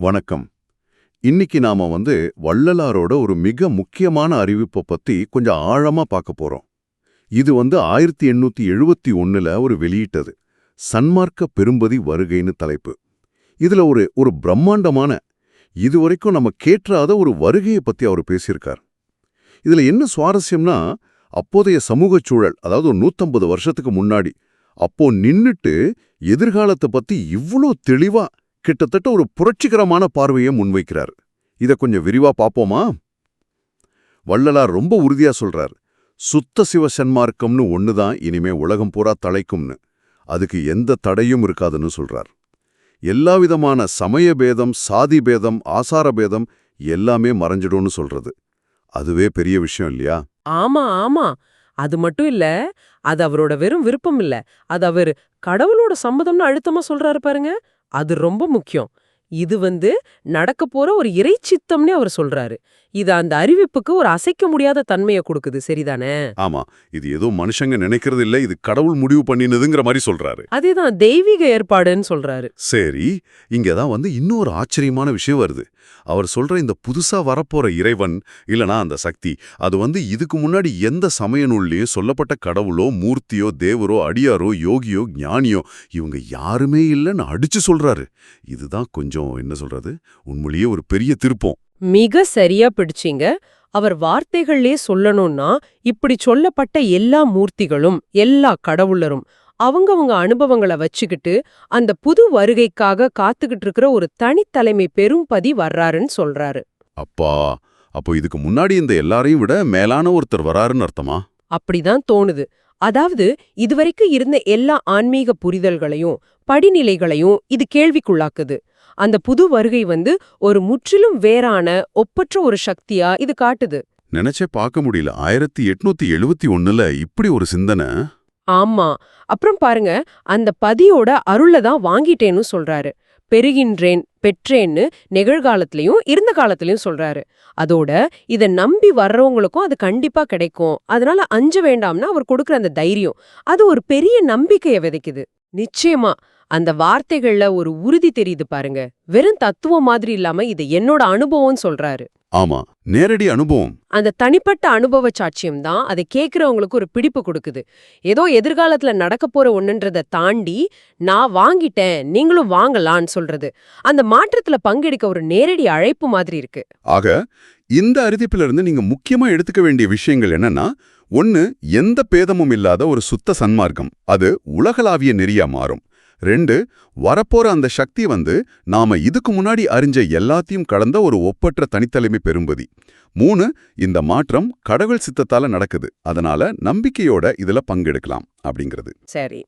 வணக்கம். இன்னைக்கு நாம வந்து வள்ளலாரோட ஒரு மிக முக்கியமான அறிவிப்பை பத்தி கொஞ்சம் ஆழமா பார்க்க போறோம். இது வந்து ஆயிரத்தி எண்ணூத்தி எழுபத்தி ஒன்னுல ஒரு வெளியிட்டது. சன்மார்க்க பெரும்பதி வருகைன்னு தலைப்பு. இதுல ஒரு ஒரு பிரம்மாண்டமான இதுவரைக்கும் நம்ம கேட்றாத ஒரு வருகையை பத்தி அவர் பேசியிருக்கார். இதுல என்ன சுவாரஸ்யம்னா அப்போதைய சமூகச் சூழல் அதாவது ஒரு நூத்தம்பது வருஷத்துக்கு முன்னாடி அப்போ நின்னுட்டு எதிர்காலத்தை பத்தி இவ்ளோ தெளிவா கிட்டத்தட்ட ஒரு புரட்சிகரமான பார்வையை முன்வைக்கிறார். இத கொஞ்சம் விரிவா பாப்போமா? வள்ளலார் ரொம்ப உறுதியா சொல்றார் சுத்த சிவ சன்மார்க்கம்னு ஒண்ணுதான் இனிமே உலகம் பூரா தலைக்கும்னு. அதுக்கு எந்த தடையும் இருக்காதுன்னு சொல்றார். எல்லா விதமான சமய பேதம் சாதி பேதம் ஆசார பேதம் எல்லாமே மறைஞ்சிடும்னு சொல்றது. அதுவே பெரிய விஷயம் இல்லையா? ஆமா ஆமா. அது மட்டும் இல்ல அது அவரோட வெறும் விருப்பம் இல்ல. அது அவர் கடவுளோட சம்மதம்னு அழுத்தமா சொல்றாரு பாருங்க. அது ரொம்ப முக்கியம். இது வந்து நடக்க போற ஒரு இறைச்சித்தம்னே அவர் சொல்றாரு. இது அந்த அறிவிப்புக்கு ஒரு அசைக்க முடியாத தன்மையை கொடுக்குது. சரிதானே? ஆமா. இது ஏதோ மனுஷங்க நினைக்கிறது இல்ல. இது கடவுள் முடிவு பண்ணினதுங்கிற மாதிரி சொல்றாரு. அதேதான். தெய்வீக ஏற்பாடுன்னு சொல்றாரு. சரி. இங்க தான் வந்து இன்னொரு ஆச்சரியமான விஷயம் வருது. அவர் சொல்ற இந்த புதுசா வரப்போற இறைவன் இல்லனா அந்த சக்தி அது வந்து இதுக்கு முன்னாடி எந்த சமய நூல்லையும் சொல்லப்பட்ட கடவுளோ மூர்த்தியோ தேவரோ அடியாரோ யோகியோ ஞானியோ இவங்க யாருமே இல்லைன்னு அடிச்சு சொல்றாரு. இதுதான் கொஞ்சம் என்ன சொல்றது? உண்மையிலேயே ஒரு பெரிய திருப்பம். மிக சரியா பிடிச்சீங்க. அவர் வார்த்தைகள்லே சொல்லணும்னா இப்படி சொல்லப்பட்ட எல்லா மூர்த்திகளும் எல்லா கடவுளரும் அவங்கவங்க அனுபவங்களை வச்சுக்கிட்டு அந்த புது வருகைக்காக காத்துக்கிட்டு இருக்கிற ஒரு தனித்தலைமை பெரும்பதி வர்றாருன்னு சொல்றாரு. அப்பா அப்போ இதுக்கு முன்னாடி இந்த எல்லாரையும் விட மேலான ஒருத்தர் வராருன்னு அர்த்தமா? அப்படிதான் தோணுது. அதாவது இதுவரைக்கும் இருந்த எல்லா ஆன்மீக புரிதல்களையும் படிநிலைகளையும் இது கேள்விக்குள்ளாக்குது. அந்த புது வருகை வந்து ஒரு முற்றிலும் வேறான ஒப்பற்ற ஒரு சக்தியா இது காட்டுது. நினைச்சே பார்க்க முடியல. ஆயிரத்தி எட்நூத்தி எழுபத்தி ஒண்ணுல இப்படி ஒரு சிந்தனை. ஆமா. அப்புறம் பாருங்க அந்த பதியோட அருள தான் வாங்கிட்டேன்னு சொல்றாரு. பெறுகின்றேன் பெற்றேன்னு நிகழ்காலத்திலையும் இருந்த காலத்திலையும் சொல்றாரு. அதோட இத நம்பி வர்றவங்களுக்கும் அது கண்டிப்பா கிடைக்கும். அதனால அஞ்ச வேண்டாம்னா அவர் கொடுக்குற அந்த தைரியம் அது ஒரு பெரிய நம்பிக்கைய விதைக்குது. நிச்சயமா அந்த வார்த்தைகள்ல ஒரு உறுதி தெரியுது பாருங்க. வெறும் தத்துவம் மாதிரி இல்லாம இது என்னோட அனுபவம்னு சொல்றாரு. ஆமா நேரடி அனுபவம். அந்த தனிப்பட்ட அனுபவ சாட்சியம் தான் அதை கேட்கறவங்களுக்கு ஒரு பிடிப்பு கொடுக்குது. ஏதோ எதிர்காலத்துல நடக்க போற ஒண்ணுன்றத தாண்டி நான் வாங்கிட்டேன் நீங்களும் வாங்கலான்னு சொல்றது. அந்த மாற்றத்துல பங்கெடுக்க ஒரு நேரடி அழைப்பு மாதிரி இருக்கு. ஆக இந்த அறிவிப்பிலிருந்து நீங்க முக்கியமா எடுத்துக்க வேண்டிய விஷயங்கள் என்னன்னா ஒன்னு எந்த பேதமும் இல்லாத ஒரு சுத்த சன்மார்க்கம். அது உலகளாவிய நெறியா மாறும். ரெண்டு வரப்போற அந்த சக்தி வந்து நாம இதுக்கு முன்னாடி அறிஞ்ச எல்லாத்தையும் கடந்த ஒரு ஒப்பற்ற தனித்தலைமை பெரும்பதி. மூணு இந்த மாற்றம் கடவுள் சித்தத்தால நடக்குது. அதனால நம்பிக்கையோட இதுல பங்கெடுக்கலாம் அப்படிங்கிறது. சரி.